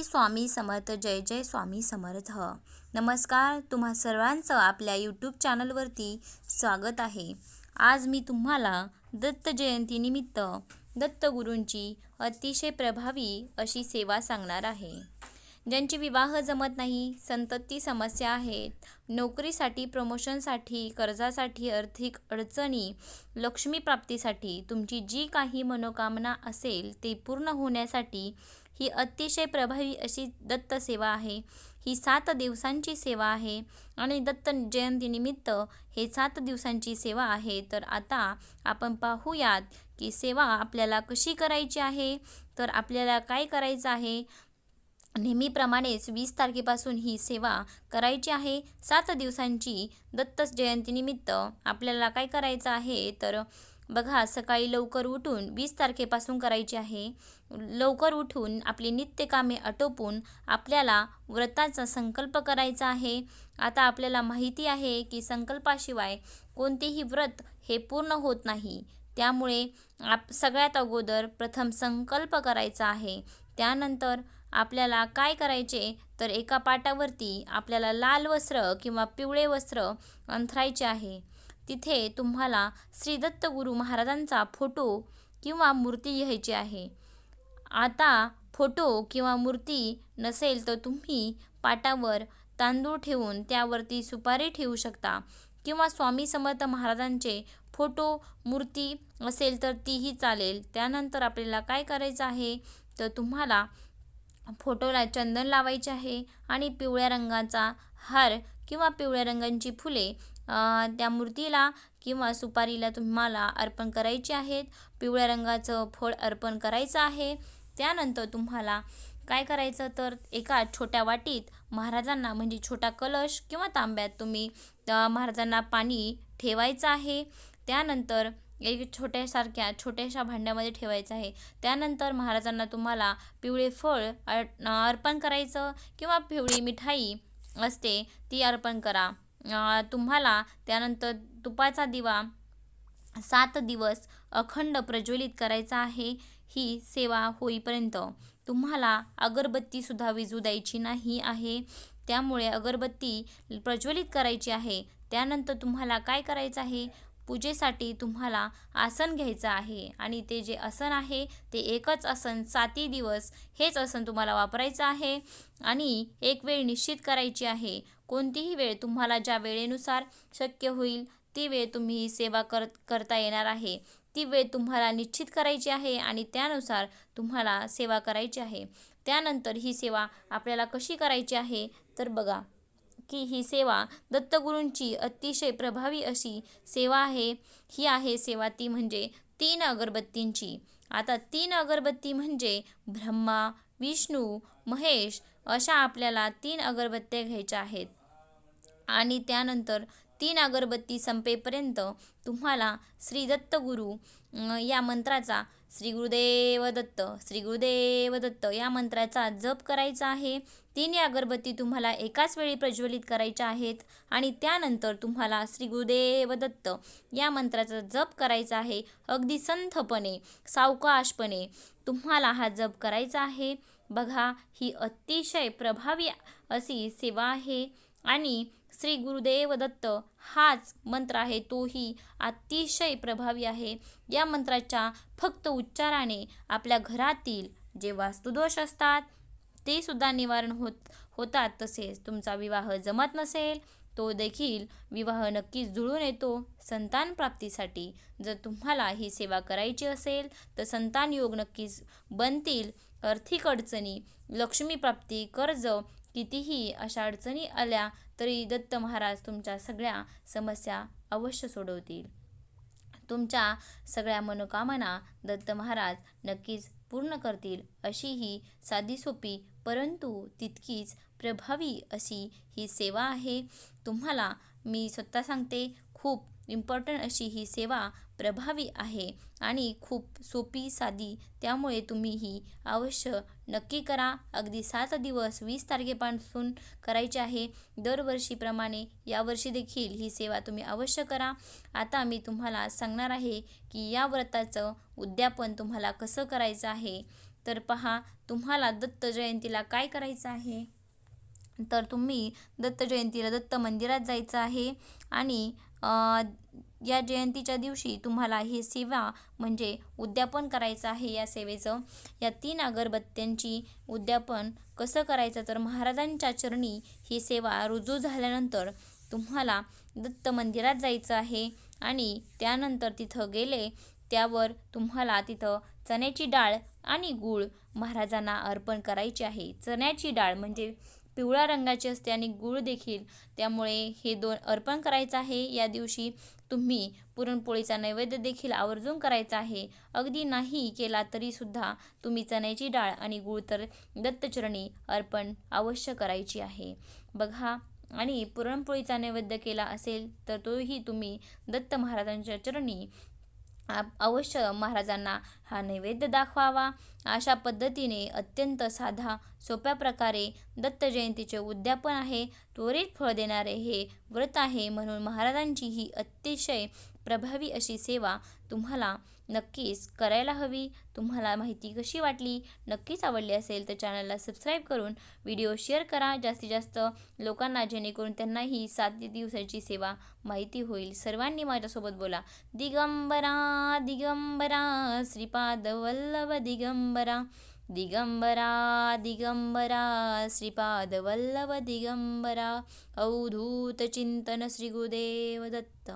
श्री स्वामी समर्थ जय जय स्वामी समर्थ. नमस्कार तुम्हा सर्वांचं आपल्या यूट्यूब चॅनलवरती स्वागत आहे. आज मी तुम्हाला दत्त जयंतीनिमित्त दत्तगुरूंची अतिशय प्रभावी अशी सेवा सांगणार आहे. ज्यांची विवाह जमत नाही संतती समस्या आहेत नोकरीसाठी प्रमोशनसाठी कर्जासाठी आर्थिक अडचणी लक्ष्मी प्राप्तीसाठी तुमची जी काही मनोकामना असेल ते पूर्ण होण्यासाठी ही अतिशय प्रभावी अशी दत्त सेवा आहे. ही सात दिवसांची सेवा आहे आणि दत्त जयंतीनिमित्त हे सात दिवसांची सेवा आहे. तर आता आपण पाहूयात की सेवा आपल्याला कशी करायची आहे? तर आपल्याला काय करायचं आहे? नेहमीप्रमाणेच वीस तारखेपासून ही सेवा करायची आहे. सात दिवसांची दत्त जयंतीनिमित्त आपल्याला काय करायचं आहे? तर बघा सकाळी लवकर उठून वीस तारखेपासून करायची आहे. लवकर उठून आपली नित्यकामे आटोपून आपल्याला व्रताचा संकल्प करायचा आहे. आता आपल्याला माहिती आहे की संकल्पाशिवाय कोणतेही व्रत हे पूर्ण होत नाही. त्यामुळे आप सगळ्यात अगोदर प्रथम संकल्प करायचा आहे. त्यानंतर आपल्याला काय करायचे? तर एका पाटावरती आपल्याला लाल वस्त्र किंवा पिवळे वस्त्र अंथरायचे आहे. तिथे तुम्हाला श्रीदत्त गुरु महाराजांचा फोटो किंवा मूर्ती घ्यायची आहे. आता फोटो किंवा मूर्ती नसेल तर तुम्ही पाटावर तांदूळ ठेवून त्यावरती सुपारी ठेवू शकता किंवा स्वामी समर्थ महाराजांचे फोटो मूर्ती असेल तर तीही चालेल. त्यानंतर आपल्याला काय करायचं आहे? तर तुम्हाला फोटोला चंदन लावायचे आहे आणि पिवळ्या रंगाचा हार किंवा पिवळ्या रंगांची फुले त्या मूर्तीला किंवा सुपारीला तुम्हाला अर्पण करायची आहेत. पिवळ्या रंगाचं फळ अर्पण करायचं आहे. त्यानंतर तुम्हाला काय करायचं तर एका छोट्या वाटीत महाराजांना म्हणजे छोटा कलश किंवा तांब्यात तुम्ही महाराजांना पाणी ठेवायचं आहे. त्यानंतर एक छोट्यासारख्या छोट्याशा भांड्यामध्ये ठेवायचं आहे. त्यानंतर महाराजांना तुम्हाला पिवळे फळ अर्पण करायचं किंवा पिवळी मिठाई असते ती अर्पण करा. तुम्हाला त्यानंतर तुपाचा दिवा सात दिवस अखंड प्रज्वलित करायचा आहे ही सेवा होईपर्यंत. तुम्हाला अगरबत्तीसुद्धा विजू द्यायची नाही आहे. त्यामुळे अगरबत्ती प्रज्वलित करायची आहे. त्यानंतर तुम्हाला काय करायचं आहे? पूजेसाठी तुम्हाला आसन घ्यायचं आहे. आणि ते जे आसन आहे ते एकच आसन साती दिवस हेच आसन तुम्हाला वापरायचं आहे. आणि एक वेळ निश्चित करायची आहे. कोणतीही वेळ तुम्हाला ज्या वेळेनुसार शक्य होईल ती वेळ तुम्ही ही सेवा कर करता येणार आहे. ती वेळ तुम्हाला निश्चित करायची आहे आणि त्यानुसार तुम्हाला सेवा करायची आहे. त्यानंतर ही सेवा आपल्याला कशी करायची आहे तर बघा की ही सेवा दत्तगुरूंची अतिशय प्रभावी अशी सेवा आहे. ही आहे सेवा ती म्हणजे तीन अगरबत्तींची. आता तीन अगरबत्ती म्हणजे ब्रह्मा विष्णू महेश अशा आपल्याला तीन अगरबत्त्या घ्यायच्या आहेत. आणि त्यानंतर तीन अगरबत्ती संपेपर्यंत तुम्हाला श्री दत्तगुरु या मंत्राचा श्री गुरुदेव दत्त श्री गुरुदेव दत्त या मंत्राचा जप करायचा आहे. तीन अगरबत्ती तुम्हाला एकाच वेळी प्रज्वलित करायच्या आहेत आणि त्यानंतर तुम्हाला श्री गुरुदेव दत्त या मंत्राचा जप करायचा आहे. अगदी संथपणे सावकाशपणे तुम्हाला हा जप करायचा आहे. बघा ही अतिशय प्रभावी अशी सेवा आहे. आणि श्री गुरुदेव दत्त हाच मंत्र आहे तोही अतिशय प्रभावी आहे. या मंत्राच्या फक्त उच्चाराने आपल्या घरातील जे वास्तुदोष असतात ते सुद्धा निवारण होत होतात. तसेच तुमचा विवाह जमत नसेल तो देखील विवाह नक्कीच जुळून येतो. संतान प्राप्तीसाठी जर तुम्हाला ही सेवा करायची असेल तर संतान योग नक्कीच बनतील. आर्थिक अडचणी लक्ष्मीप्राप्ती कर्ज कितीही अशा अडचणी आल्या तरी दत्त महाराज तुमच्या सगळ्या समस्या अवश्य सोडवतील. तुमच्या सगळ्या मनोकामना दत्त महाराज नक्कीच पूर्ण करतील अशी ही साधी सोपी परंतु तितकीच प्रभावी अशी ही सेवा आहे. तुम्हाला मी स्वतः सांगते खूप इम्पॉर्टंट अशी ही सेवा प्रभावी आहे आणि खूप सोपी साधी त्यामुळे तुम्ही ही अवश्य नक्की करा. अगदी सात दिवस वीस तारखेपासून करायचे आहे. दरवर्षीप्रमाणे यावर्षी देखील ही सेवा तुम्ही अवश्य करा. आता मी तुम्हाला सांगणार आहे की या व्रताचं उद्यापन तुम्हाला कसं करायचं आहे. तर पहा तुम्हाला दत्त जयंतीला काय करायचं आहे? तर तुम्ही दत्त जयंतीला दत्त मंदिरात जायचं आहे आणि या जयंतीच्या दिवशी तुम्हाला ही सेवा म्हणजे उद्यापन करायचं आहे या सेवेचं. या तीन अगरबत्त्यांची उद्यापन कसं करायचं? तर महाराजांच्या चरणी ही सेवा रुजू झाल्यानंतर तुम्हाला दत्त मंदिरात जायचं आहे आणि त्यानंतर तिथं गेले त्यावर तुम्हाला तिथं चण्याची डाळ आणि गूळ महाराजांना अर्पण करायची आहे. चण्याची डाळ म्हणजे पिवळ्या रंगाची असते आणि गूळ देखील. त्यामुळे हे दोन अर्पण करायचं आहे. या दिवशी तुम्ही पुरणपोळीचा नैवेद्य देखील आवर्जून करायचा आहे. अगदी नाही केला तरीसुद्धा तुम्ही चण्याची डाळ आणि गूळ तर दत्तचरणी अर्पण अवश्य करायची आहे. बघा आणि पुरणपोळीचा नैवेद्य केला असेल तर तोही तुम्ही दत्त महाराजांच्या चरणी अवश्य महाराजांना हा नैवेद्य दाखवावा. अशा पद्धतीने अत्यंत साधा सोप्या प्रकारे दत्त जयंतीचे उद्यापन आहे. त्वरित फळ देणारे हे व्रत आहे म्हणून महाराजांची ही अतिशय प्रभावी अशी सेवा तुम्हाला नक्कीच करायला हवी. तुम्हाला माहिती कशी वाटली नक्कीच आवडली असेल तर चॅनलला सबस्क्राईब करून व्हिडिओ शेअर करा. जास्तीत जास्त लोकांना जेणेकरून त्यांनाही सात दिवसाची सेवा माहिती होईल. सर्वांनी माझ्यासोबत बोला. दिगंबरा दिगंबरा श्रीपाद वल्लभ दिगंबरा दिगंबरा दिगंबरा श्रीपाद वल्लभ दिगंबरा अवधूत चिंतन श्रीगुदेव दत्त.